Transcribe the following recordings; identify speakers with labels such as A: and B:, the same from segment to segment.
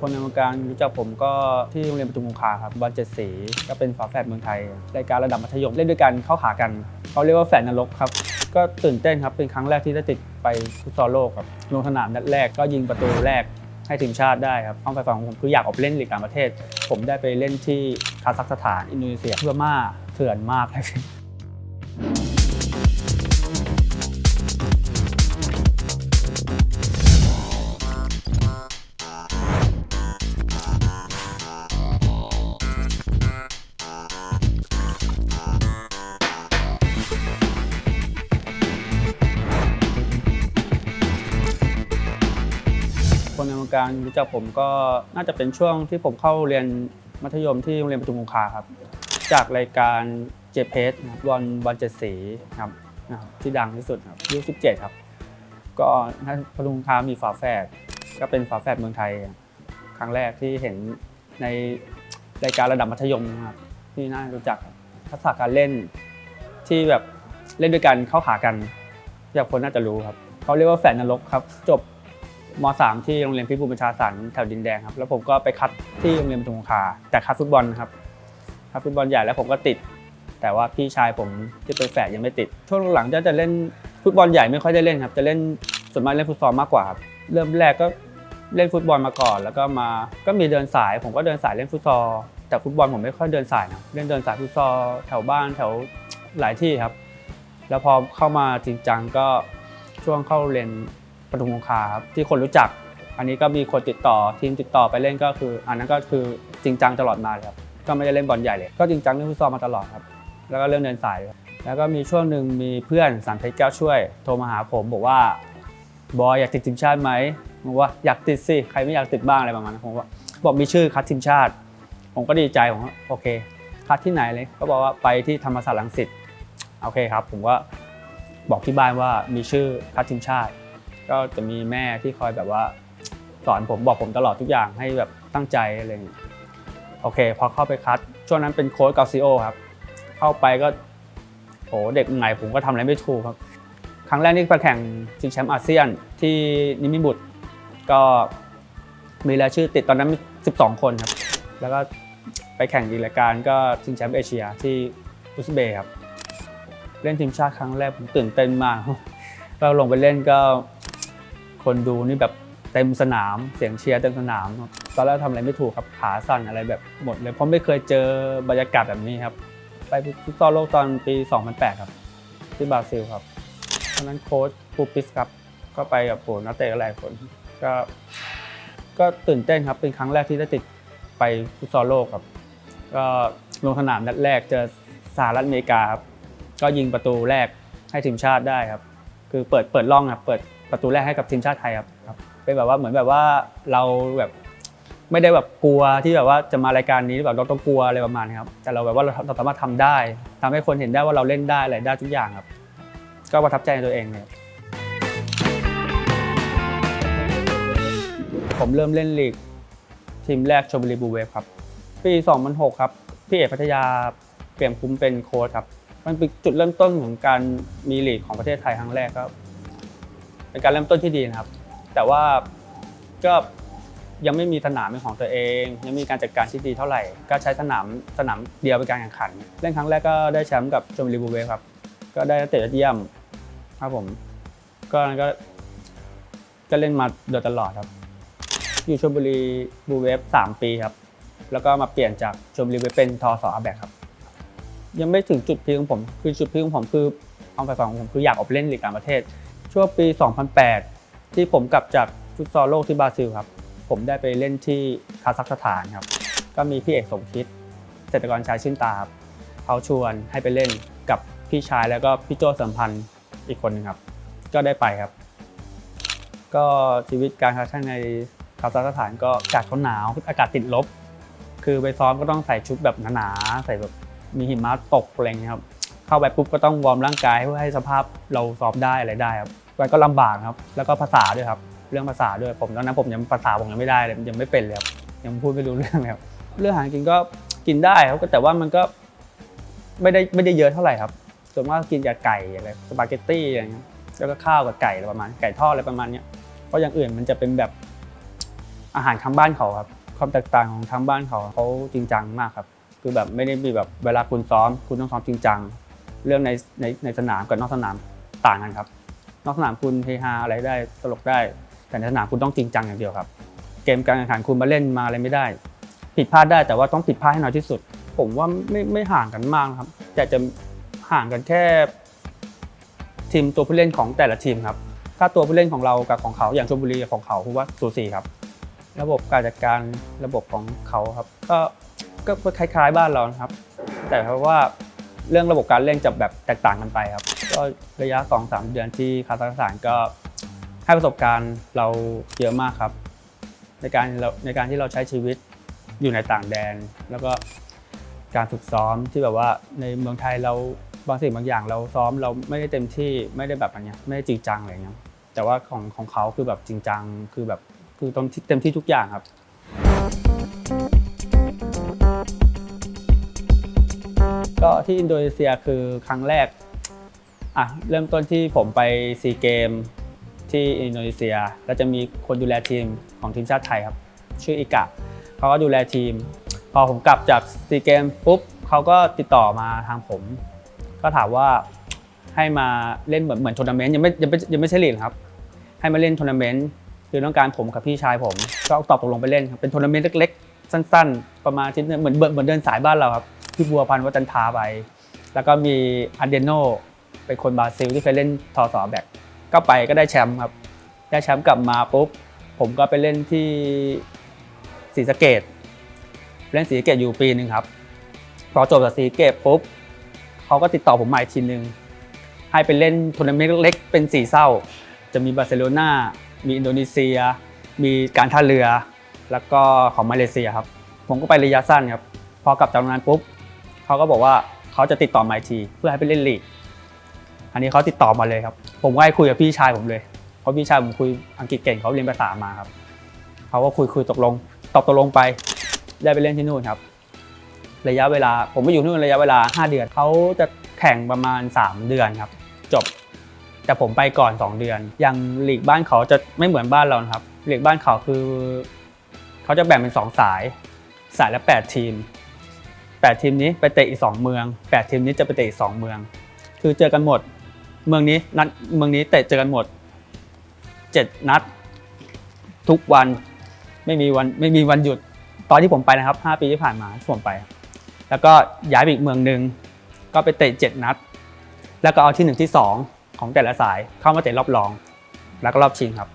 A: คนในวงการรู้จักผมก็ที่โรงเรียนปทุมคงคาครับบอลเจ็ดสีก็เป็นฝาแฝดเมืองไทยรายการระดับมัธยมเล่นด้วยกันเข้าหากันเขาเรียกว่าแฝดนรกครับก็ตื่นเต้นครับเป็นครั้งแรกที่ได้ติดไปฟุตซอลโลกครับลงสนามนัดแรกก็ยิงประตูแรกให้ทีมชาติได้ครับความฝ่ฝันของผมคืออยากออกไปเล่นลีกต่างประเทศ ผมได้ไปเล่นที่คาซัคสถาน อินโดนีเซียเพื่อมาเถื่อนมากเลย การรู้จักผมก็น่าจะเป็นช่วงที่ผมเข้าเรียนมัธยมที่โรงเรียนปทุมคงคาครับ จากรายการเจเพสบอลบอลเจ็ดสีครับนะครับที่ดังที่สุดครับยุค17ครับ ก็ถ้าปทุมคงคามีฝาแฝดก็เป็นฝาแฝดเมืองไทย ครั้งแรกที่เห็นในรายการระดับมัธยมครับที่น่ารู้จักทักษะการเล่นที่แบบเล่นด้วยกันเข้าหากันอยากคนน่าจะรู้ครับเขาเรียกว่าแฝดนรกครับ จบ ม .3 ที่โรงเรียนพิบูลประชาสรรค์แถวดินแดงครับ แล้วผมก็ไปคัดที่โรงเรียนปทุมคงคาแต่คัดฟุตบอลครับคัดฟุตบอลใหญ่แล้วผมก็ติด แต่ว่าพี่ชายผมที่เป็นแฝดยังไม่ติดช่วงหลังจะจะเล่นฟุตบอลใหญ่ไม่ค่อยได้เล่นครับ จะเล่นส่วนมากเล่นฟุตซอลมากกว่าครับเริ่มแรกก็เล่นฟุตบอลมาก่อน แล้วก็มาก็มีเดินสาย ผมก็เดินสายเล่นฟุตซอลแต่ฟุตบอลผมไม่ค่อยเดินสายนะเล่นเดินสายฟุตซอลแถวบ้านแถวหลายที่ครับ แล้วพอเข้ามาจริงจังก็ช่วงเข้าเรียน ปทุมคงคาครับที่คนรู้จัก อันนี้ก็มีคนติดต่อทีมติดต่อไปเล่นก็คือ อันนั้นก็คือจริงจังตลอดมาเลยครับก็ไม่ได้เล่นบอลใหญ่เลย ก็จริงจังเล่นฟุตซอลมาตลอดครับ แล้วก็เริ่มเดินสายครับแล้วก็มีช่วงหนึ่งมีเพื่อนสารเพชรแก้วช่วย โทรมาหาผมบอกว่าบอยอยากติดทีมชาติไหมผมว่าอยากติดสิใครไม่อยากติดบ้างอะไรประมาณนั้นผมว่าบอกมีชื่อคัดทีมชาติ ผมก็ดีใจผมว่าโอเค คัดที่ไหนเลย ก็บอกว่าไปที่ธรรมศาสตร์รังสิตโอเคครับ ผมก็บอกที่บ้านว่ามีชื่อคัดทีมชาติ ก็จะมีแม่ที่คอยแบบว่า สอนผมบอกผมตลอดทุกอย่างให้แบบตั้งใจอะไรอย่างเงี้ยโอเค พอเข้าไปคัด ช่วงนั้นเป็นโค้ชกาซิโอครับ เข้าไปก็โหเด็กใหม่ผมก็ทำอะไรไม่ถูกครับ ครั้งแรกนี่ไปแข่งชิงแชมป์อาเซียนที่นิมิบุตรก็มีรายชื่อติดตอนนั้น 12 คนครับ แล้วก็ไปแข่งอีกรายการก็ชิงแชมป์เอเชียที่อุซเบย์ครับ เล่นทีมชาติครั้งแรกผมตื่นเต้นมากเราลงไปเล่นก็ คนดูนี่แบบเต็มสนามเสียงเชียร์เต็มสนามครับตอนแรกทำอะไรไม่ถูกครับขาสั่นอะไรแบบหมดเลยเพราะไม่เคยเจอบรรยากาศแบบนี้ครับ ไปฟุตซอลโลกตอนปี 2008 ครับ ที่บราซิลครับตอนนั้นโค้ชปูปิสครับก็ไปกับโหนักเตะหลายคนก็ก็ตื่นเต้นครับเป็นครั้งแรกที่ได้ติดไปฟุตซอลโลกครับ ก็ลงสนามนัดแรกเจอสหรัฐอเมริกาครับก็ยิงประตูแรกให้ทีมชาติได้ครับ คือเปิดเปิดร่องครับเปิด ประตูแรกให้กับทีมชาติไทยครับครับเป็นแบบว่าเหมือนแบบว่าเราแบบไม่ได้แบบกลัวที่แบบว่าจะมารายการนี้แบบเราต้องกลัวอะไรประมาณนี้ครับแต่เราแบบว่าเราเราสามารถทำได้ทำให้คนเห็นได้ว่าเราเล่นได้อะไรได้ทุกอย่างครับ ก็ประทับใจในตัวเองเนี่ยผมเริ่มเล่นลีกทีมแรกชลบุรีบูเวฟครับปี2006ครับพี่เอกพัทยาเปลี่ยนคุ้มเป็นโค้ชครับ มันเป็นจุดเริ่มต้นของการมีลีกของประเทศไทยครั้งแรกก็ เป็นการเริ่มต้นที่ดีนะครับ แต่ว่าก็ยังไม่มีสนามเป็นของตัวเอง ยังมีการจัดการที่ดีเท่าไหร่ ก็ใช้สนามสนามเดียวเป็นการแข่งขัน เล่นครั้งแรกก็ได้แชมป์กับชมบุรีบูเวฟครับ ก็ได้นักเตะยอดเยี่ยมครับผม ก็ก็ก็เล่นมาโดยตลอดครับ อยู่ชลบุรีบูเวฟสามปีครับ แล้วก็มาเปลี่ยนจากชลบุรีเวเป็นทอสออาแบกครับ ยังไม่ถึงจุดพีคของผม คือจุดพีคของผมคือความใฝ่ฝันของผมคืออยากออกไปเล่นลีกต่างประเทศ ช่วงปี 2008 ที่ผมกลับจากฟุตซอลโลกที่บราซิลครับ ผมได้ไปเล่นที่คาซัคสถานครับ ก็มีพี่เอกสมคิดเกษตกรชายชื่นตาครับเขาชวนให้ไปเล่นกับพี่ชายแล้วก็พี่โจสัมพันธ์อีกคนนึงครับ ก็ได้ไปครับ ก็ชีวิตการค้าแข่งในคาซัคสถานก็อากาศเขาหนาวอากาศติดลบ คือไปซ้อมก็ต้องใส่ชุดแบบหนาๆใส่แบบมีหิมะตกอะไรอย่างเงี้ยครับ เข้าไปปุ๊บก็ต้องวอร์มร่างกายเพื่อให้สภาพเราซ้อมได้อะไรได้ครับมันก็ลำบากครับ แล้วก็ภาษาด้วยครับ เรื่องภาษาด้วยผมตอนนั้นผมยังภาษาผมยังไม่ได้เลยยังไม่เป็นเลยครับยังพูดไม่รู้เรื่องเลยครับเรื่องอาหารกินก็กินได้ครับแต่ว่ามันก็ไม่ได้ไม่ได้เยอะเท่าไหร่ครับส่วนมากกินกับไก่อะไรสปาเกตตี้อะไรเงี้ยแล้วก็ข้าวกับไก่อะไรประมาณไก่ทอดอะไรประมาณเนี้ยเพราะอย่างอื่นมันจะเป็นแบบอาหารทางบ้านเขาครับความแตกต่างของทางบ้านเขาเขาจริงจังมากครับ คือแบบไม่ได้มีแบบเวลาคุณซ้อม คุณต้องซ้อมจริงจัง เรื่องในในในสนามกับนอกสนามต่างกันครับ นอกสนามคุณเฮฮาอะไรได้ตลกได้ แต่ในสนามคุณต้องจริงจังอย่างเดียวครับ เกมการแข่งขันคุณมาเล่นมาอะไรไม่ได้ ผิดพลาดได้แต่ว่าต้องผิดพลาดให้น้อยที่สุด ผมว่าไม่ไม่ห่างกันมากครับ แต่จะห่างกันแค่ ทีมตัวผู้เล่นของแต่ละทีมครับ ถ้าตัวผู้เล่นของเรากับของเขาอย่างชลบุรีกับของเขาผมว่าสูสีครับ ระบบการจัดการระบบของเขาครับ ก็ก็คล้ายๆบ้านเรานะครับ แต่เพราะว่า เรื่องระบบการเล่นจะแบบแตกต่างกันไปครับ ก็ระยะ 2-3 เดือนที่คาซัคสถานก็ให้ประสบการณ์เราเยอะมากครับ ในการในการที่เราใช้ชีวิตอยู่ในต่างแดน แล้วก็การฝึกซ้อมที่แบบว่าในเมืองไทยเราบางสิ่งบางอย่างเราซ้อมเราไม่ได้เต็มที่ไม่ได้แบบอันเนี้ยไม่ได้จริงจังอะไรเงี้ยแต่ว่าของของเขาคือแบบจริงจังคือแบบคือเต็มที่ทุกอย่างครับ ก็ที่อินโดนีเซียคือครั้งแรกอะเริ่มต้นที่ผมไปซีเกมที่อินโดนีเซีย แล้วจะมีคนดูแลทีมของทีมชาติไทยครับ ชื่ออิกะเขาก็ดูแลทีม พอผมกลับจากซีเกมปุ๊บเขาก็ติดต่อมาทางผม ก็ถามว่าให้มาเล่นเหมือนเหมือนทัวร์นาเมนต์ยังไม่ยังไม่ยังไม่ใช่ลีกครับ ให้มาเล่นทัวร์นาเมนต์คือต้องการผมกับพี่ชายผม ก็ตอบตกลงไปเล่นครับเป็นทัวร์นาเมนต์เล็กๆ สั้น ๆ ประมาณที่เหมือนเหมือนเหมือนเดินสายบ้านเราครับ พี่บัวพันธ์วัฒนทาไป แล้วก็มีอาเดโนเป็นคนบราซิลที่เคยเล่นทอสอแบกก็ไปก็ได้แชมป์ครับ ได้แชมป์กลับมาปุ๊บ ผมก็ไปเล่นที่ศรีสะเกดเล่นศรีสะเกดอยู่ปีหนึ่งครับ พอจบจากศรีสะเกดปุ๊บเขาก็ติดต่อผมมาอีกทีนึงให้ไปเล่นทัวร์นาเมนต์เล็กเป็นสี่เศร้า จะมีบาร์เซโลนามีอินโดนีเซีย มีการท่าเรือ แล้วก็ของมาเลเซียครับ ผมก็ไประยะสั้นครับ พอกลับจากโรงงานปุ๊บ เขาก็บอกว่าเขาจะติดต่อมาอีกทีเพื่อให้ไปเล่นลีก อันนี้เขาติดต่อมาเลยครับ ผมก็ให้คุยกับพี่ชายผมเลย เพราะพี่ชายผมคุยอังกฤษเก่งเขาเรียนภาษามาครับเขาก็คุยคุยตกลงตอบตกลงไป ได้ไปเล่นที่นู่นครับ ระยะเวลา ผมไปอยู่นู่นระยะเวลา 5 เดือนเขาจะแข่งประมาณ 3 เดือนครับ จบแต่ผมไปก่อน 2 เดือน อย่างลีกบ้านเขาจะไม่เหมือนบ้านเรานะครับลีกบ้านเขาคือ เขาจะแบ่งเป็น 2 สาย สายละ 8 ทีม 8 ทีมนี้ไปเตะอีก 2 เมือง 8 ทีมนี้จะไปเตะอีก 2 เมือง คือเจอกันหมด เมืองนี้นัดเมืองนี้เตะเจอกันหมด 7 นัด ทุกวันไม่มีวันไม่มีวันหยุดตอนที่ผมไปนะครับ 5 ปีที่ผ่านมาที่ผมไป แล้วก็ย้ายไปอีกเมืองหนึ่งก็ไปเตะ 7 นัด แล้วก็เอาที่ 1 ที่ 2 ของแต่ละสายเข้ามาเตะรอบรอง แล้วก็รอบชิงครับ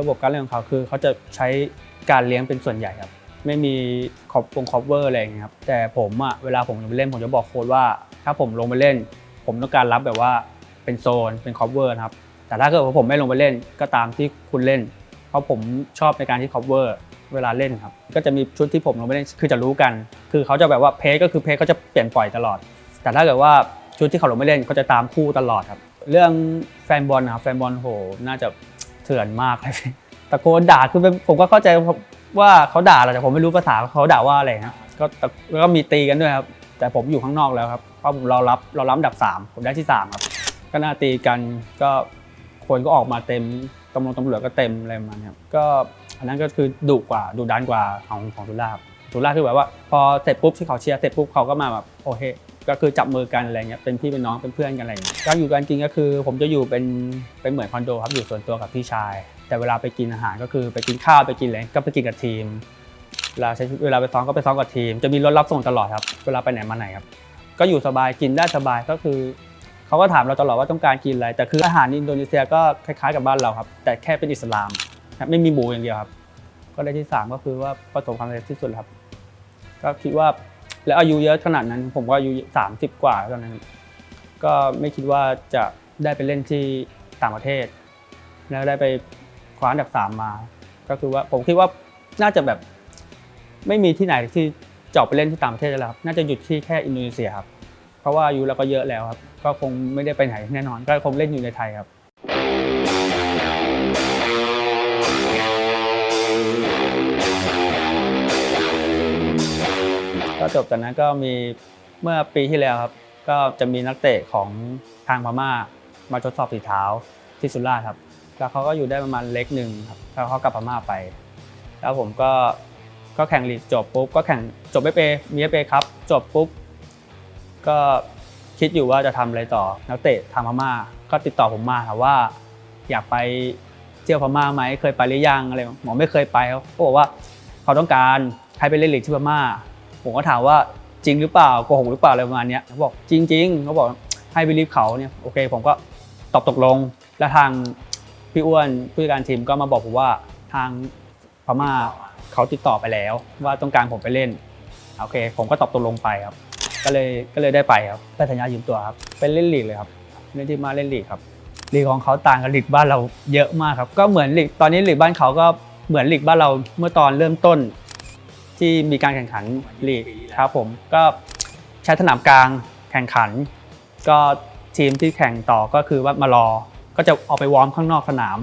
A: ระบบการเล่นของเขาคือเขาจะใช้การเลี้ยงเป็นส่วนใหญ่ครับ ไม่มีคอปวงคอปเวอร์อะไรอย่างเงี้ยครับแต่ผมอะเวลาผมลงไปเล่นผมจะบอกโค้ชว่า ถ้าผมลงไปเล่น ผมต้องการรับแบบว่าเป็นโซนเป็นคอปเวอร์นะครับแต่ถ้าเกิดว่าผมไม่ลงไปเล่นก็ตามที่คุณเล่น เพราะผมชอบในการที่ cover เวลาเล่นครับ ก็จะมีชุดที่ผมลงไปเล่นคือจะรู้กัน คือเขาจะแบบว่าเพจก็คือเพจเขาจะเปลี่ยนปล่อยตลอด แต่ถ้าเกิดว่าชุดที่เขาลงไม่เล่นเขาจะตามคู่ตลอดครับ เรื่องแฟนบอลนะครับแฟนบอลโห น่าจะเถื่อนมากเลยตะโกนด่าคือผมก็เข้าใจ ว่าเขาด่าแหละแต่ผมไม่รู้ภาษาเขาด่าว่าอะไรครับก็แต่แล้วก็มีตีกันด้วยครับ แต่ผมอยู่ข้างนอกแล้วครับเพราะผมเรารับเรารับอันดับสามผมได้ที่สามครับ ก็น่าตีกันก็คนก็ออกมาเต็มตำรวจตำรวจก็เต็มอะไรประมาณนี้ครับก็อันนั้นก็คือดุกว่าดุดันกว่าของของสุราษฎร์สุราคือแบบว่า พอเสร็จปุ๊บที่เขาเชียร์เสร็จปุ๊บเขาก็มาแบบโอเคก็คือจับมือกันอะไรเงี้ยเป็นพี่เป็นน้องเป็นเพื่อนกันอะไรอย่างเงี้ยการอยู่กันกินก็คือ ผมจะอยู่เป็นเป็นเหมือนคอนโดครับอยู่ส่วนตัวกับพี่ชาย แต่เวลาไปกินอาหารก็คือไปกินข้าวไปกินอะไรก็ไปกินกับทีม เวลาใช้เวลาไปซ้อมก็ไปซ้อมกับทีม จะมีรถรับส่งตลอดครับ เวลาไปไหนมาไหนครับ ก็อยู่สบายกินได้สบายก็คือเขาก็ถามเราตลอดว่าต้องการกินอะไรแต่คืออาหารอินโดนีเซียก็คล้ายๆกับบ้านเราครับ แต่แค่เป็นอิสลามครับไม่มีหมูอย่างเดียวครับ ก็ได้ที่สามก็คือว่าประสบความสำเร็จที่สุดครับ ก็คิดว่าแล้วอายุเยอะขนาดนั้น ผมก็อายุ30 กว่าตอนนั้น ก็ไม่คิดว่าจะได้ไปเล่นที่ต่างประเทศ แล้วได้ไป คว้าอันดับสามมา ก็คือว่าผมคิดว่าน่าจะแบบไม่มีที่ไหนที่จะออกไปเล่นที่ต่างประเทศแล้วครับน่าจะหยุดที่แค่อินโดนีเซียครับเพราะว่าอายุเราก็เยอะแล้วครับ ก็คงไม่ได้ไปไหนแน่นอน ก็คงเล่นอยู่ในไทยครับก็จบจากนั้นก็มีเมื่อปีที่แล้วครับ ก็จะมีนักเตะของทางพม่ามาทดสอบฝีเท้าที่สุราษฎร์ครับ แล้วเขาก็อยู่ได้ประมาณเล็กหนึ่งครับแล้วเขากลับพม่าไป แล้วผมก็ก็แข่งลีกจบปุ๊บก็แข่งจบเอฟเอมีเอฟเอครับ จบปุ๊บก็คิดอยู่ว่าจะทำอะไรต่อ นักเตะทางพม่าก็ติดต่อผมมาถามว่า อยากไปเที่ยวพม่าไหมเคยไปหรือยังอะไรหมอไม่เคยไปเขาก็บอกว่าเขาต้องการให้ไปเล่นลีกที่พม่าผมก็ถามว่าจริงหรือเปล่าโกหกหรือเปล่าอะไรประมาณนี้เขาบอกจริงๆเขาบอกให้ไปรีบเขาเนี่ยโอเค ผมก็ตอบตกลงแล้วทาง พี่อ้วนผู้จัดการทีมก็มาบอกผมว่าทางพม่าเขาติดต่อไปแล้ว ว่าต้องการผมไปเล่นโอเค ผมก็ตอบตกลงไปครับ ก็เลยก็เลยได้ไปครับได้สัญญายืมตัวครับไปเล่นลีกเลยครับเล่นที่มาเล่นลีกครับลีกของเขาต่างกับลีกบ้านเราเยอะมากครับ ก็เหมือนลีกตอนนี้ลีกบ้านเขาก็เหมือนลีกบ้านเราเมื่อตอนเริ่มต้น ที่มีการแข่งขันลีกครับผมก็ใช้สนามกลางแข่งขัน ก็ทีมที่แข่งต่อก็คือว่ามารอ ก็จะออกไปวอร์มข้างนอกสนาม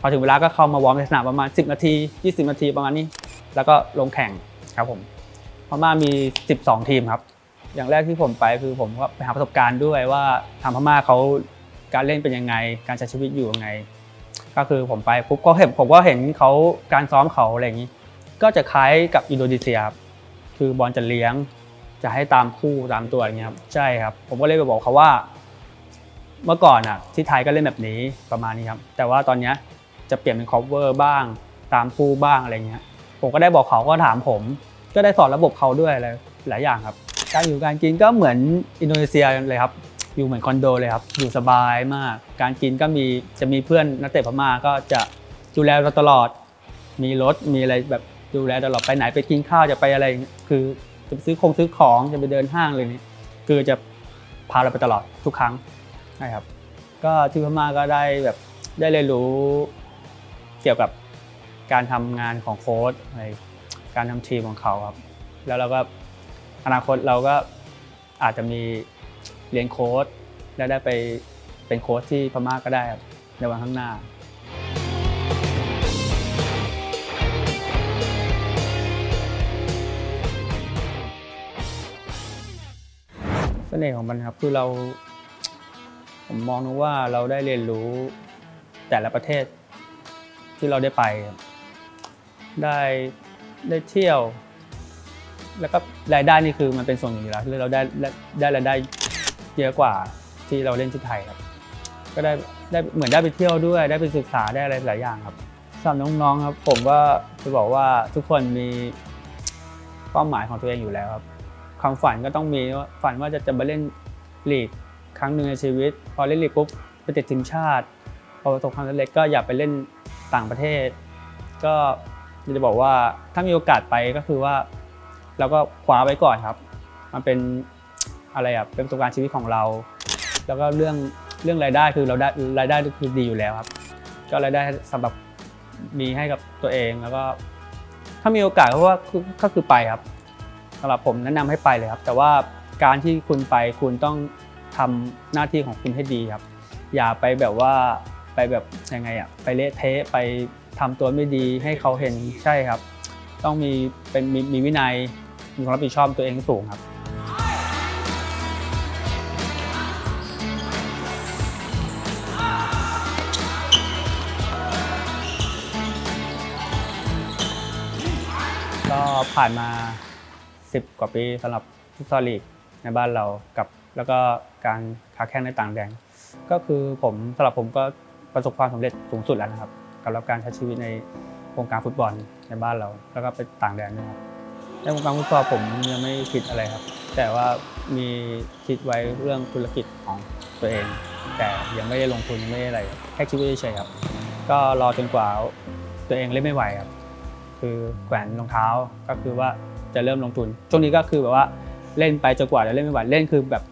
A: พอถึงเวลาก็เข้ามาวอร์มในสนามประมาณ 10 นาที 20 นาทีประมาณนี้ แล้วก็ลงแข่งครับผมพม่ามี 12 ทีมครับ อย่างแรกที่ผมไปคือผมก็ไปหาประสบการณ์ด้วยว่าทางพม่าเขาการเล่นเป็นยังไง การใช้ชีวิตอยู่ยังไง ก็คือผมไปปุ๊บก็เห็นผมก็เห็นเขาการซ้อมเขาอะไรอย่างนี้ ก็จะคล้ายกับอินโดนีเซียครับคือบอลจะเลี้ยง จะให้ตามคู่ตามตัวอย่างเงี้ยครับ ใช่ครับ ผมก็เลยไปบอกเขาว่า เมื่อก่อนอะที่ไทยก็เล่นแบบนี้ประมาณนี้ครับ แต่ว่าตอนเนี้ยจะเปลี่ยนเป็น cover บ้าง ตามคู่บ้างอะไรเงี้ย ผมก็ได้บอกเขาก็ถามผม ก็ได้สอนระบบเขาด้วยอะไรหลายอย่างครับ การอยู่การกินก็เหมือนอินโดนีเซียเลยครับ อยู่เหมือนคอนโดเลยครับ อยู่สบายมาก การกินก็มีจะมีเพื่อนนักเตะพม่าก็จะดูแลเราตลอด มีรถมีอะไรแบบดูแลตลอดไปไหนไปกินข้าวจะไปอะไร คือจะไปซื้อคงซื้อของจะไปเดินห้างเลยนี่คือจะพาเราไปตลอดทุกครั้ง ใช่ครับ ก็ที่พม่าก็ได้แบบได้เรียนรู้เกี่ยวกับการทำงานของโค้ชอะไรการทำทีมของเขาครับ แล้วเราก็อนาคตเราก็อาจจะมีเรียนโค้ชและได้ไปเป็นโค้ชที่พม่าก็ได้ครับในวันข้างหน้า เสน่ห์ของมันครับคือเรา ผมมองนะว่าเราได้เรียนรู้แต่ละประเทศที่เราได้ไป ได้ได้เที่ยว แล้วก็รายได้นี่คือมันเป็นส่วนหนึ่งอยู่แล้วที่เราได้ได้ได้รายได้เยอะกว่าที่เราเล่นที่ไทยครับ ก็ได้ได้เหมือนได้ไปเที่ยวด้วย ได้ไปศึกษาได้อะไรหลายอย่างครับสำหรับน้องๆครับผมก็จะบอกว่าทุกคนมีเป้าหมายของตัวเองอยู่แล้วครับความฝันก็ต้องมีว่าฝันว่าจะจะมาเล่นลีก ครั้งหนึ่งในชีวิต พอเล่นลีกปุ๊บไปติดทีมชาติ พอประสบความสำเร็จก็อยากไปเล่นต่างประเทศ ก็อยากจะบอกว่าถ้ามีโอกาสไปก็คือว่า เราก็คว้าไว้ก่อนครับ มันเป็นอะไรอะเป็นประสบการณ์ชีวิตของเรา แล้วก็เรื่องเรื่องรายได้คือเราได้รายได้คือดีอยู่แล้วครับ ก็รายได้สำหรับมีให้กับตัวเองแล้วก็ ถ้ามีโอกาสก็ว่าก็คือไปครับสำหรับผมแนะนำให้ไปเลยครับ แต่ว่าการที่คุณไปคุณต้อง ทำหน้าที่ของคุณให้ดีครับ อย่าไปแบบว่าไปแบบยังไงอะไปเละเทะไปทำตัวไม่ดีให้เขาเห็นใช่ครับ ต้องมีเป็นมีมีวินัยมีความรับผิดชอบตัวเองสูงครับก็ผ่านมา 10 กว่าปีสำหรับฟุตซอลลีกในบ้านเรากับ แล้วก็การค้าแข่งในต่างแดนก็คือผมสำหรับผมก็ประสบความสำเร็จสูงสุดแล้วนะครับสำหรับการใช้ชีวิตในวงการฟุตบอลในบ้านเรา แล้วก็ไปต่างแดนด้วยครับในวงการฟุตซอลผมยังไม่คิดอะไรครับ แต่ว่ามีคิดไว้เรื่องธุรกิจของตัวเอง แต่ยังไม่ได้ลงทุนไม่ได้อะไรแค่คิดไว้เฉยครับ ก็รอจนกว่าตัวเองเล่นไม่ไหวครับคือแขวนรองเท้าก็คือว่าจะเริ่มลงทุนช่วงนี้ก็คือแบบว่าเล่นไปจนกว่าจะเล่นไม่ไหวเล่นคือแบบ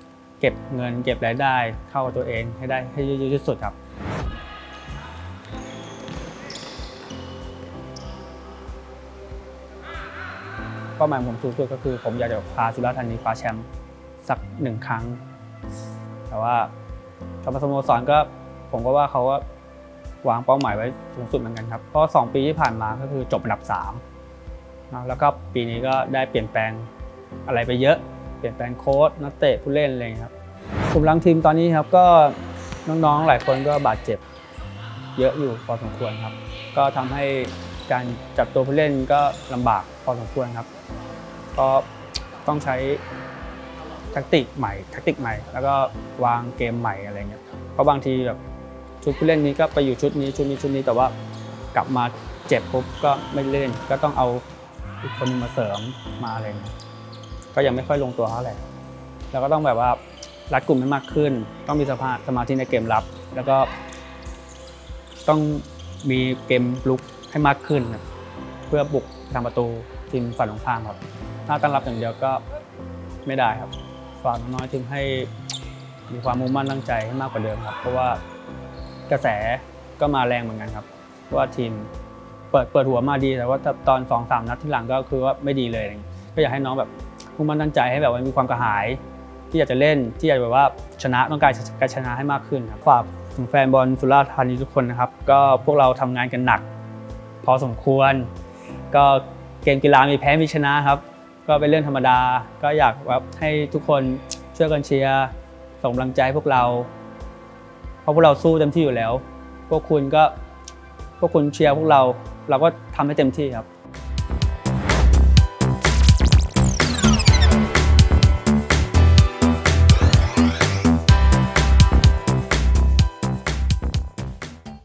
A: เก็บเงินเก็บรายได้เข้าตัวเองให้ได้ให้เยอะที่สุดครับเป้าหมายผมสูงสุดก็คือ ผมอยากจะพาสุราษฎร์ธานีคว้าแชมป์สักหนึ่งครั้ง แต่ว่าสำหรับสโมสรก็ผมก็ว่าเขาก็วางเป้าหมายไว้สูงสุดเหมือนกันครับเพราะ2ปีที่ผ่านมาก็คือจบอันดับ3แล้วก็ปีนี้ก็ได้เปลี่ยนแปลงอะไรไปเยอะ เปลี่ยนแปลงโค้ชนักเตะผู้เล่นอะไรอย่างนี้ครับกลุ่มลังทีมตอนนี้ครับก็น้องๆหลายคนก็บาดเจ็บ เยอะอยู่พอสมควรครับ ก็ทำให้การจับตัวผู้เล่นก็ลำบากพอสมควรครับก็ต้องใช้แทคติกใหม่แทคติกใหม่ แล้วก็วางเกมใหม่อะไรเงี้ยเพราะบางทีแบบชุดผู้เล่นนี้ก็ไปอยู่ชุดนี้ชุดนี้ชุดนี้แต่ว่ากลับมาเจ็บปุ๊บก็ไม่เล่น ก็ต้องเอาอีกคนมาเสริมมาอะไรเงี้ย ก็ยังไม่ค่อยลงตัวเท่าไหร่แล้วก็ต้องแบบว่ารัดกลุ่มให้มากขึ้น ต้องมีสภาสมาธิในเกมรับ แล้วก็ต้องมีเกมลุกให้มากขึ้นครับเพื่อบุกทางประตูทีมฝั่งตรงข้ามครับ ถ้าตั้งรับอย่างเดียวก็ไม่ได้ครับฝากน้อยๆทีมให้มีความมุ่งมั่นตั้งใจให้มากกว่าเดิมครับ เพราะว่ากระแสก็มาแรงเหมือนกันครับว่าทีมเปิดเปิดหัวมาดีแต่ว่าตอนสองสามนัดที่หลังก็คือว่าไม่ดีเลย ก็อยากให้น้องแบบ มุ่งมั่นตั้งใจให้แบบว่ามีความกระหาย ที่อยากจะเล่นที่อยากแบบว่าชนะต้องการการชนะให้มากขึ้นครับฝากถึงแฟนบอลสุราษฎร์ธานีทุกคนนะครับ ก็พวกเราทำงานกันหนัก พอสมควร ก็เกมกีฬามีแพ้มีชนะครับ ก็เป็นเรื่องธรรมดา ก็อยากแบบให้ทุกคนช่วยกันเชียร์ส่งกำลังใจให้พวกเรา เพราะพวกเราสู้เต็มที่อยู่แล้ว พวกคุณก็พวกคุณเชียร์พวกเรา เราก็ทำให้เต็มที่ครับ